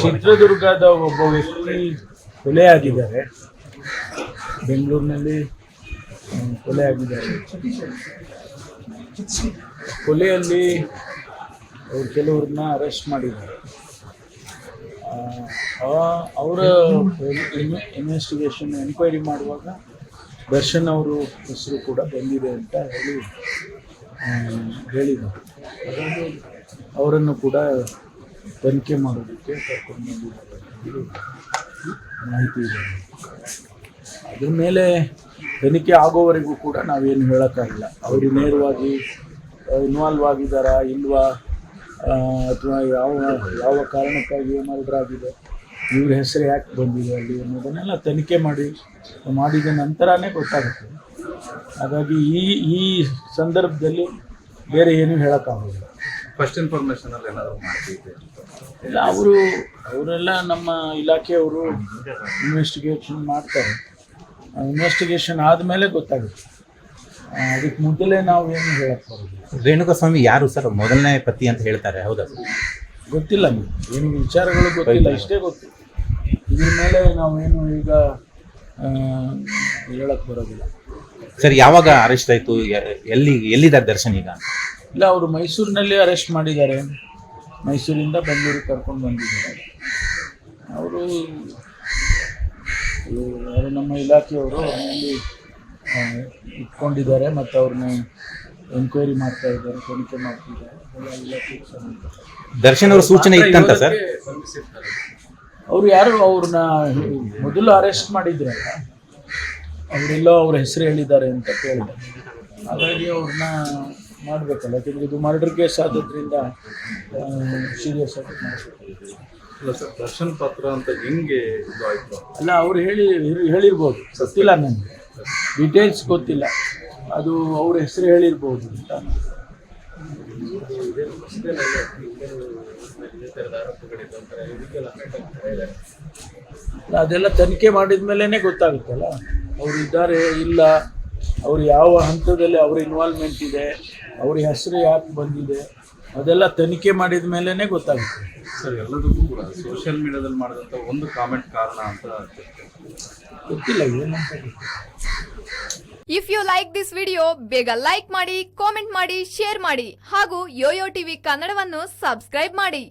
ಚಿತ್ರದುರ್ಗದ ಒಬ್ಬ ವ್ಯಕ್ತಿ ಕೊಲೆ ಆಗಿದ್ದಾರೆ ಬೆಂಗಳೂರಿನಲ್ಲಿ ಕೊಲೆ ಆಗಿದ್ದಾರೆ ಕೊಲೆಯಲ್ಲಿ ಅವ್ರು ಕೆಲವ್ರನ್ನ ಅರೆಸ್ಟ್ ಮಾಡಿದ್ದಾರೆ. ಅವರ ಇನ್ವೆಸ್ಟಿಗೇಷನ್ ಎನ್ಕ್ವೈರಿ ಮಾಡುವಾಗ ದರ್ಶನ್ ಅವರು ಹೆಸರು ಕೂಡ ಬಂದಿದೆ ಅಂತ ಹೇಳಿ ಹೇಳಿದ್ದಾರೆ. ಅವರನ್ನು ಕೂಡ ತನಿಖೆ ಮಾಡೋದಕ್ಕೆ ಕರ್ಕೊಂಡು ಮಾಹಿತಿ ಇದೆ. ಅದ್ರ ಮೇಲೆ ತನಿಖೆ ಆಗೋವರೆಗೂ ಕೂಡ ನಾವೇನು ಹೇಳೋಕ್ಕಾಗಿಲ್ಲ. ಅವರು ನೇರವಾಗಿ ಇನ್ವಾಲ್ವ್ ಆಗಿದ್ದಾರಾ ಇಲ್ವಾ? ಅಥವಾ ಯಾವ ಯಾವ ಕಾರಣಕ್ಕಾಗಿ ಏನಾದರೂ ಆಗಿದೆ? ಇವ್ರ ಹೆಸರು ಯಾಕೆ ಬಂದಿದೆ ಅಲ್ಲಿ ಅನ್ನೋದನ್ನೆಲ್ಲ ತನಿಖೆ ಮಾಡಿ, ಮಾಡಿದ ನಂತರನೇ ಗೊತ್ತಾಗುತ್ತೆ. ಹಾಗಾಗಿ ಈ ಈ ಸಂದರ್ಭದಲ್ಲಿ ಬೇರೆ ಏನೂ ಹೇಳೋಕ್ಕಾಗೋದಿಲ್ಲ. ಫಸ್ಟ್ ಇನ್ಫಾರ್ಮೇಶನ್ ಅಲ್ಲಿ ಏನಾದ್ರು ಮಾಡ್ತಿದ್ದೆ ಇಲ್ಲ ಅವರು ಅವರೆಲ್ಲ ನಮ್ಮ ಇಲಾಖೆಯವರು ಇನ್ವೆಸ್ಟಿಗೇಷನ್ ಮಾಡ್ತಾರೆ. ಇನ್ವೆಸ್ಟಿಗೇಷನ್ ಆದಮೇಲೆ ಗೊತ್ತಾಗುತ್ತೆ. ಅದಕ್ಕೆ ಮೊದಲೇ ನಾವು ಏನು ಹೇಳಕ್ಕೆ ಬರೋದು ರೇಣುಕಾಸ್ವಾಮಿ ಯಾರು ಸರ್? ಮೊದಲನೇ ಪತಿ ಅಂತ ಹೇಳ್ತಾರೆ ಹೌದಾ ಸರ್? ಗೊತ್ತಿಲ್ಲ ನಮ್ಗೆ. ಏನು ವಿಚಾರಗಳು ಗೊತ್ತಿಲ್ಲ ಇಷ್ಟೇ ಗೊತ್ತು. ಇದ್ರ ಮೇಲೆ ನಾವೇನು ಈಗ ಹೇಳಕ್ ಬರೋದಿಲ್ಲ. ಸರ್ ಯಾವಾಗ ಅರೆಸ್ಟ್ ಆಯ್ತು? ಎಲ್ಲಿ ಎಲ್ಲಿದ್ದಾರೆ ದರ್ಶನ್ ಈಗ? ಇಲ್ಲ ಅವರು ಮೈಸೂರಿನಲ್ಲಿ ಅರೆಸ್ಟ್ ಮಾಡಿದ್ದಾರೆ. ಮೈಸೂರಿಂದ ಬೆಂಗಳೂರಿಗೆ ಕರ್ಕೊಂಡು ಬಂದಿದ್ದಾರೆ. ಅವರು ಯಾರು ನಮ್ಮ ಇಲಾಖೆಯವರು ಅಲ್ಲಿ ಇಟ್ಕೊಂಡಿದ್ದಾರೆ ಮತ್ತು ಅವ್ರನ್ನ ಎನ್ಕ್ವೈರಿ ಮಾಡ್ತಾ ಇದ್ದಾರೆ ತನಿಖೆ ಮಾಡ್ತಿದ್ದಾರೆ ದರ್ಶನ್ ಅವ್ರ ಸೂಚನೆ ಇತ್ತಂತ ಸರ್? ಅವ್ರು ಯಾರು ಅವ್ರನ್ನ ಮೊದಲು ಅರೆಸ್ಟ್ ಮಾಡಿದ್ರಲ್ಲ ಅವರೆಲ್ಲೋ ಅವ್ರ ಹೆಸರು ಹೇಳಿದ್ದಾರೆ ಅಂತ ಕೇಳಿದೆ. ಹಾಗಾಗಿ ಅವ್ರನ್ನ ಮಾಡಬೇಕಲ್ಲ. ಯಾಕೆಂದರೆ ಇದು ಮರ್ಡರ್ ಕೇಸ್ ಆದ್ರಿಂದ ಸೀರಿಯಸ್ ಆಗಿ ಮಾಡಬೇಕು. ದರ್ಶನ್ ಪಾತ್ರ ಅಂತ ಹೆಂಗೆ ಅಲ್ಲ ಅವ್ರು ಹೇಳಿ ಹೇಳಿರ್ಬೋದು. ಗೊತ್ತಿಲ್ಲ ನನಗೆ ಡೀಟೇಲ್ಸ್ ಗೊತ್ತಿಲ್ಲ. ಅದು ಅವ್ರ ಹೆಸರು ಹೇಳಿರ್ಬೋದು ಅಂತ. ಅದೆಲ್ಲ ತನಿಖೆ ಮಾಡಿದ ಮೇಲೇ ಗೊತ್ತಾಗುತ್ತಲ್ಲ. ಅವ್ರು ಇದ್ದಾರೆ ಇಲ್ಲ ಅವ್ರು ಯಾವ ಹಂತದಲ್ಲಿ ಅವ್ರ ಇನ್ವಾಲ್ವ್ಮೆಂಟ್ ಇದೆ ಅವ್ರ ಹೆಸರು ಯಾಕೆ ಬಂದಿದೆ ಅದೆಲ್ಲ ತನಿಖೆ ಮಾಡಿದ ಮೇಲೇ ಗೊತ್ತಾಗುತ್ತೆ. ಸರ್ ಎಲ್ಲದಕ್ಕೂ ಕೂಡ ಸೋಷಿಯಲ್ ಮೀಡಿಯಾದಲ್ಲಿ ಮಾಡಿದಂಥ ಒಂದು ಕಾಮೆಂಟ್ ಕಾರಣ ಅಂತ. ಗೊತ್ತಿಲ್ಲ ಏನಂತ if you like this video ಬೇಗ ಲೈಕ್ ಮಾಡಿ ಕಾಮೆಂಟ್ ಮಾಡಿ ಶೇರ್ ಮಾಡಿ ಹಾಗೂ ಯೋಯೋ ಟಿವಿ ಕನ್ನಡವನ್ನು ಸಬ್ಸ್ಕ್ರೈಬ್ ಮಾಡಿ.